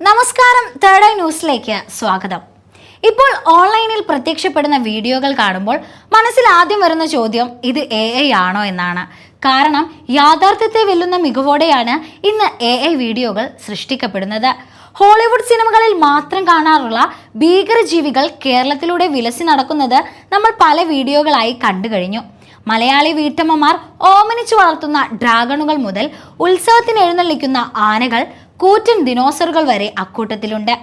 നമസ്കാരം third eye ന്യൂസിലേക്ക് സ്വാഗതം. ഇപ്പോൾ ഓൺലൈനിൽ പ്രത്യക്ഷപ്പെടുന്ന വീഡിയോകൾ കാണുമ്പോൾ മനസ്സിൽ ആദ്യം വരുന്ന ചോദ്യം ഇത് എ ഐ ആണോ എന്നാണ്. കാരണം യാഥാർത്ഥ്യത്തെ വെല്ലുന്ന മികവോടെയാണ് ഇന്ന് എ ഐ വീഡിയോകൾ സൃഷ്ടിക്കപ്പെടുന്നത്. ഹോളിവുഡ് സിനിമകളിൽ മാത്രം കാണാറുള്ള ഭീകരജീവികൾ കേരളത്തിലൂടെ വിലസി നടക്കുന്നത് നമ്മൾ പല വീഡിയോകളായി കണ്ടു കഴിഞ്ഞു. മലയാളി വീട്ടമ്മമാർ ഓമനിച്ചു വളർത്തുന്ന ഡ്രാഗണുകൾ മുതൽ ഉത്സവത്തിന് എഴുന്നള്ളിക്കുന്ന ആനകൾ കൂറ്റൻ ദിനോസറുകൾ വരെ അക്കൂട്ടത്തിലുണ്ട്.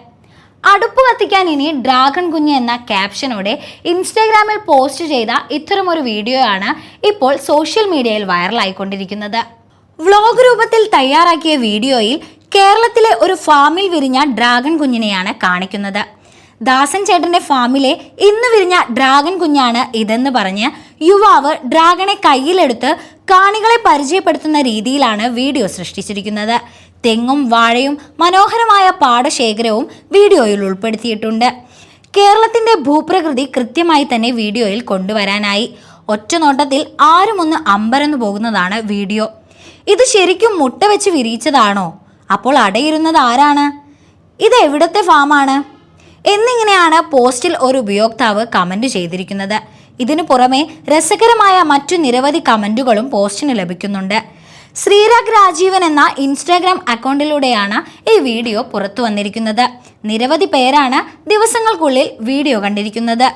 അടുപ്പ് കത്തിക്കാൻ ഇനി ഡ്രാഗൺ കുഞ്ഞ് എന്ന ക്യാപ്ഷനോടെ ഇൻസ്റ്റാഗ്രാമിൽ പോസ്റ്റ് ചെയ്ത ഇത്തരമൊരു വീഡിയോയാണ് ഇപ്പോൾ സോഷ്യൽ മീഡിയയിൽ വൈറലായിക്കൊണ്ടിരിക്കുന്നത് വ്ലോഗ് രൂപത്തിൽ തയ്യാറാക്കിയ വീഡിയോയിൽ കേരളത്തിലെ ഒരു ഫാമിൽ വിരിഞ്ഞ ഡ്രാഗൺ കുഞ്ഞിനെയാണ് കാണിക്കുന്നത്. ദാസൻ ചേട്ടന്റെ ഫാമിലെ ഇന്ന് വിരിഞ്ഞ ഡ്രാഗൺ കുഞ്ഞാണ് ഇതെന്ന് പറഞ്ഞ് യുവാവ് ഡ്രാഗണെ കയ്യിലെടുത്ത് കാണികളെ പരിചയപ്പെടുത്തുന്ന രീതിയിലാണ് വീഡിയോ സൃഷ്ടിച്ചിരിക്കുന്നത്. തെങ്ങും വാഴയും മനോഹരമായ പാടശേഖരവും വീഡിയോയിൽ ഉൾപ്പെടുത്തിയിട്ടുണ്ട്. കേരളത്തിന്റെ ഭൂപ്രകൃതി കൃത്യമായി തന്നെ വീഡിയോയിൽ കൊണ്ടുവരാനായി. ഒറ്റ നോട്ടത്തിൽ ആരുമൊന്ന് അമ്പരന്നു പോകുന്നതാണ് വീഡിയോ. ഇത് ശരിക്കും മുട്ട വെച്ച് വിരിയിച്ചതാണോ? അപ്പോൾ അടയിരുന്നത് ആരാണ്? ഇത് എവിടത്തെ ഫാമാണ്? എന്നിങ്ങനെയാണ് പോസ്റ്റിൽ ഒരു ഉപയോക്താവ് കമന്റ് ചെയ്തിരിക്കുന്നത്. ഇതിനു പുറമെ രസകരമായ മറ്റു നിരവധി കമന്റുകളും പോസ്റ്റിന് ലഭിക്കുന്നുണ്ട്. ശ്രീരാഗ് രാജീവൻ എന്ന ഇൻസ്റ്റാഗ്രാം അക്കൗണ്ടിലൂടെയാണ് ഈ വീഡിയോ പുറത്തു വന്നിരിക്കുന്നത്. നിരവധി പേരാണ് ദിവസങ്ങൾക്കുള്ളിൽ വീഡിയോ കണ്ടിരിക്കുന്നത്.